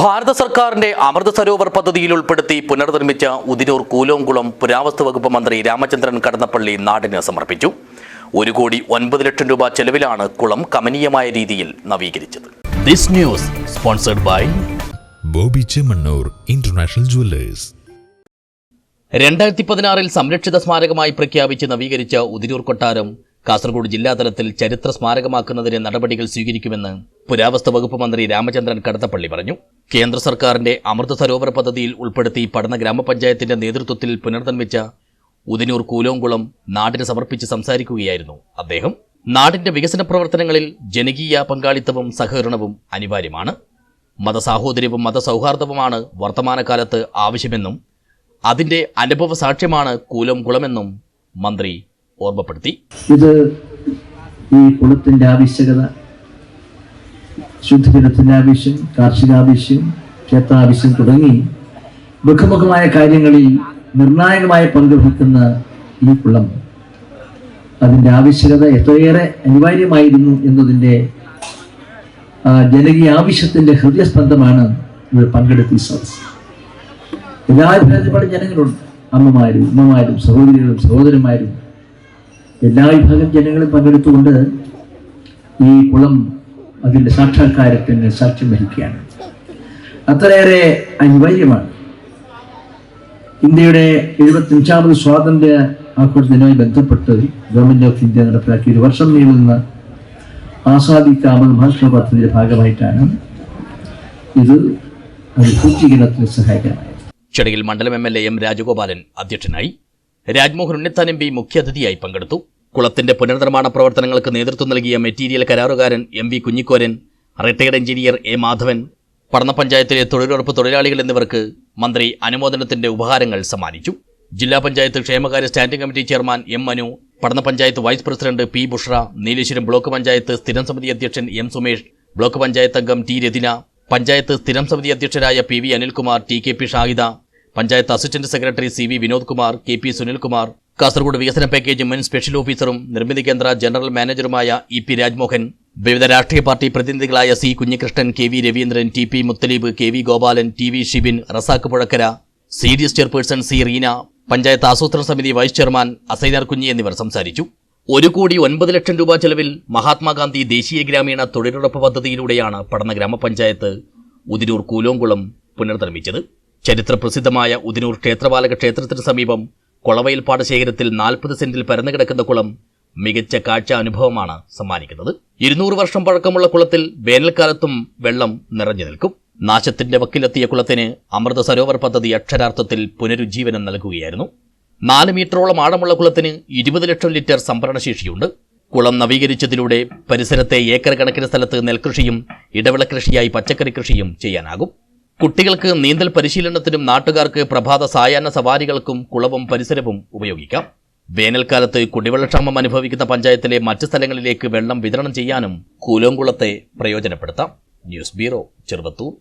ഭാരത സർക്കാരിന്റെ അമൃത സരോവർ പദ്ധതിയിൽ ഉൾപ്പെടുത്തി പുനർനിർമ്മിച്ച ഉദിനൂർ കൂലോംകുളം പുരാവസ്തു വകുപ്പ് മന്ത്രി രാമചന്ദ്രൻ കടന്നപ്പള്ളി നാടിന് സമർപ്പിച്ചു. ഒരു കോടി ഒൻപത് ലക്ഷം രൂപ ചെലവിലാണ് കുളം കമനീയമായ രീതിയിൽ നവീകരിച്ചത്. This news sponsored by Bobby Chemmanur international jewellers. രണ്ടായിരത്തി പതിനാറിൽ സംരക്ഷിത സ്മാരകമായി പ്രഖ്യാപിച്ച് നവീകരിച്ച ഉദിനൂർ കൊട്ടാരം കാസർഗോഡ് ജില്ലാതലത്തിൽ ചരിത്ര സ്മാരകമാക്കുന്നതിന് നടപടികൾ സ്വീകരിക്കുമെന്ന് പുരാവസ്തു വകുപ്പ് മന്ത്രി രാമചന്ദ്രൻ കടത്തപ്പള്ളി പറഞ്ഞു. കേന്ദ്ര സർക്കാരിന്റെ അമൃത സരോവർ പദ്ധതിയിൽ ഉൾപ്പെടുത്തി പഠന ഗ്രാമപഞ്ചായത്തിന്റെ നേതൃത്വത്തിൽ പുനർനിർമ്മിച്ച ഉദിനൂർ കൂലോങ്കുളം നാടിന് സമർപ്പിച്ച് സംസാരിക്കുകയായിരുന്നു അദ്ദേഹം. നാടിന്റെ വികസന പ്രവർത്തനങ്ങളിൽ ജനകീയ പങ്കാളിത്തവും സഹകരണവും അനിവാര്യമാണ്. മതസാഹോദര്യവും മതസൗഹാർദ്ദവുമാണ് വർത്തമാനകാലത്ത് ആവശ്യമെന്നും അതിന്റെ അനുഭവ സാക്ഷ്യമാണ് കൂലംകുളമെന്നും മന്ത്രി ഓർമ്മപ്പെടുത്തി. ഇത് ഈ കുളത്തിന്റെ ആവശ്യകത ശുദ്ധജലത്തിന്റെ ആവശ്യം കാർഷികാവശ്യം ക്ഷേത്രാവശ്യം തുടങ്ങി മുഖമുഖമായ കാര്യങ്ങളിൽ നിർണായകമായ പങ്ക് വഹിക്കുന്ന ഈ കുളം. അതിന്റെ ആവശ്യകത എത്രയേറെ അനിവാര്യമായിരുന്നു എന്നതിന്റെ ജനകീയ ആവശ്യത്തിന്റെ ഹൃദയസ്പന്ദമാണ് ഇവിടെ പങ്കെടുത്ത ഈ സദസ് എല്ലാ ജനങ്ങളുണ്ട്. അമ്മമാരും ഉമ്മമാരും സഹോദരികളും സഹോദരന്മാരും. എല്ലാ വിഭാഗം ജനങ്ങളും പങ്കെടുത്തുകൊണ്ട് ഈ കുളം അതിന്റെ സാക്ഷാത്കാരത്തിന് സാക്ഷ്യം വഹിക്കുകയാണ്. അത്രയേറെ അനിവാര്യമാണ്. ഇന്ത്യയുടെ എഴുപത്തഞ്ചാമത് സ്വാതന്ത്ര്യ ആഘോഷത്തിനുമായി ബന്ധപ്പെട്ട് ഗവൺമെന്റ് ഓഫ് ഇന്ത്യ നടപ്പിലാക്കിയ ഒരു വർഷം നീളുന്ന ആസ്വാദിക്കാമത് മഹാത്മ പദ്ധതിയുടെ ഭാഗമായിട്ടാണ് ഇത് അത് പൂർത്തീകരണത്തിന് സഹായകരമായത്. ചടങ്ങിൽ മണ്ഡലം M L A M Rajagopalan അധ്യക്ഷനായി രാജ്മോഹൻ ഉണ്ണിത്താൻ എം പി മുഖ്യാതിഥിയായി പങ്കെടുത്തു. കുളത്തിന്റെ പുനർനിർമ്മാണ പ്രവർത്തനങ്ങൾക്ക് നേതൃത്വം നൽകിയ മെറ്റീരിയൽ കരാറുകാരൻ M V Kunhikoran retired engineer A Madhavan Padanna പഞ്ചായത്തിലെ തൊഴിലുറപ്പ് തൊഴിലാളികൾ എന്നിവർക്ക് മന്ത്രി അനുമോദനത്തിന്റെ ഉപഹാരങ്ങൾ സമ്മാനിച്ചു. ജില്ലാ പഞ്ചായത്ത് ക്ഷേമകാര്യ standing committee chairman M Manu Padanna panchayat vice president P Bushra Nileshwaram block panchayat സ്ഥിരം സമിതി അധ്യക്ഷൻ എം സുമേഷ് ബ്ലോക്ക് പഞ്ചായത്ത് അംഗം ടി രതിന പഞ്ചായത്ത് സ്ഥിരം സമിതി അധ്യക്ഷരായ P V Anilkumar T K P Shahida panchayat assistant secretary C V Vinod Kumar K P Sunilkumar Kasaragod വികസന package മുൻ special ഓഫീസറും Nirmithi Kendra general മാനേജറുമായ ഇ പി രാജ്മോഹൻ വിവിധ രാഷ്ട്രീയ party പ്രതിനിധികളായ C Kunhikrishnan K V Raveendran T P Muthaleeb K V Gopalan T V Shibin Razak Puzhakkara C D S chairperson C Reena panchayat ആസൂത്രണ സമിതി vice chairman Asainar കുഞ്ഞി എന്നിവർ സംസാരിച്ചു. ഒരു കോടി ഒൻപത് ലക്ഷം രൂപ ചെലവിൽ മഹാത്മാഗാന്ധി ദേശീയ ഗ്രാമീണ തൊഴിലുറപ്പ് പദ്ധതിയിലൂടെയാണ് പടന്ന ഗ്രാമപഞ്ചായത്ത് ഉദിനൂർ കൂലോംകുളം പുനർനിർമ്മിച്ചത്. ചരിത്രപ്രസിദ്ധമായ ഉദിനൂർ ക്ഷേത്രപാലക ക്ഷേത്രത്തിന് സമീപം കൊളവയിൽ പാടശേഖരത്തിൽ നാൽപ്പത് സെന്റിൽ പരന്നു കിടക്കുന്ന കുളം മികച്ച കാഴ്ച അനുഭവമാണ് സമ്മാനിക്കുന്നത്. ഇരുന്നൂറ് വർഷം പഴക്കമുള്ള കുളത്തിൽ വേനൽക്കാലത്തും വെള്ളം നിറഞ്ഞു നിൽക്കും. നാശത്തിന്റെ വക്കിലെത്തിയ കുളത്തിന് അമൃത സരോവർ പദ്ധതി അക്ഷരാർത്ഥത്തിൽ പുനരുജ്ജീവനം നൽകുകയായിരുന്നു. നാല് മീറ്ററോളം ആഴമുള്ള കുളത്തിന് ഇരുപത് ലക്ഷം ലിറ്റർ സംഭരണശേഷിയുണ്ട്. കുളം നവീകരിച്ചതിലൂടെ പരിസരത്തെ ഏക്കർ കണക്കിന് സ്ഥലത്ത് നെൽകൃഷിയും ഇടവിള കൃഷിയായി പച്ചക്കറി കൃഷിയും ചെയ്യാനാകും. കുട്ടികൾക്ക് നീന്തൽ പരിശീലനത്തിനും നാട്ടുകാർക്ക് പ്രഭാത സായാഹ്ന സവാരികൾക്കും കുളവും പരിസരവും ഉപയോഗിക്കാം. വേനൽക്കാലത്ത് കുടിവെള്ളക്ഷാമം അനുഭവിക്കുന്ന പഞ്ചായത്തിലെ മറ്റ് സ്ഥലങ്ങളിലേക്ക് വെള്ളം വിതരണം ചെയ്യാനും കൂലോംകുളത്തെ പ്രയോജനപ്പെടുത്താം. News bureau Cheruvathur.